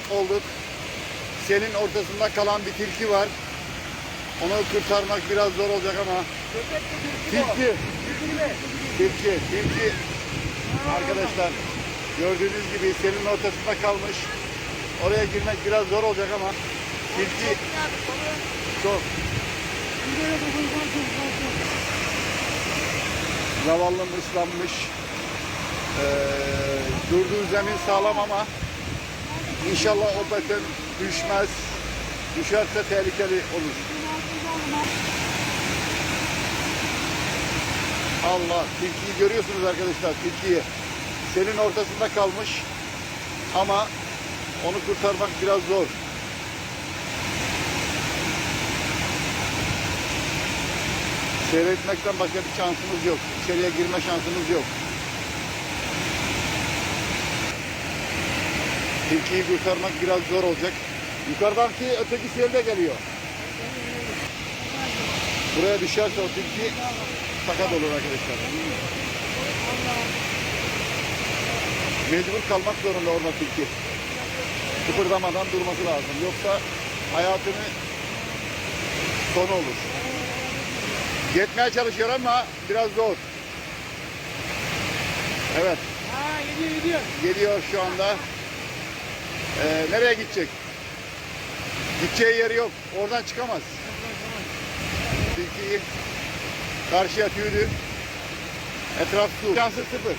uyanık olduk. Selin ortasında kalan bir tilki var. Onu kurtarmak biraz zor olacak ama tilki tilki, tilki arkadaşlar gördüğünüz gibi selin ortasında kalmış. Oraya girmek biraz zor olacak ama tilki çok zavallım ıslanmış. Ee, durduğu zemin sağlam ama inşallah o beton düşmez. Düşerse tehlikeli olur. Allah tilkiyi görüyorsunuz arkadaşlar tilkiyi. Selin ortasında kalmış ama onu kurtarmak biraz zor. Seyretmekten başka bir şansımız yok. İçeriye girme şansımız yok. Tilkiyi kurtarmak biraz zor olacak. Yukarıdaki öteki sel de geliyor. Buraya düşerse o tilki sakat olur arkadaşlar. Mecbur kalmak zorunda orada tilki. Kıpırdamadan durması lazım. Yoksa hayatını sonu olur. Yetmeye çalışıyor ama biraz zor. Evet, Ha gidiyor gidiyor. geliyor şu anda. Ee, nereye gidecek? Gideceği yeri yok. Oradan çıkamaz. Tilkiyi karşıya tüydü. Etraf su. Şansı sıfır.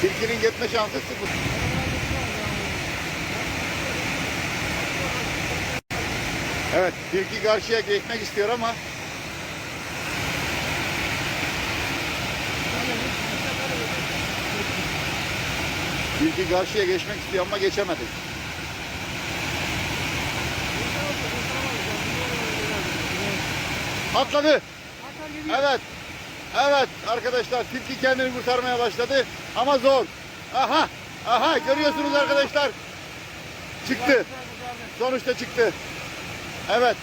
Tilkinin gitme şansı sıfır. Evet, tilki karşıya geçmek istiyor ama tilki karşıya geçmek istiyor ama geçemedi. Atladı. Evet. Evet arkadaşlar tilki kendini kurtarmaya başladı ama zor. Aha. Aha görüyorsunuz arkadaşlar. Çıktı. Sonuçta çıktı. Evet.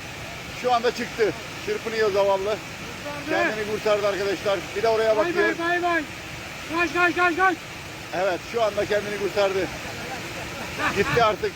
Şu anda çıktı. Çırpınıyor zavallı. Kendini kurtardı arkadaşlar. Bir de oraya Bay bakıyor. bay bay bay. Kaç kaç kaç kaç. Evet şu anda kendini kurtardı. Gitti artık.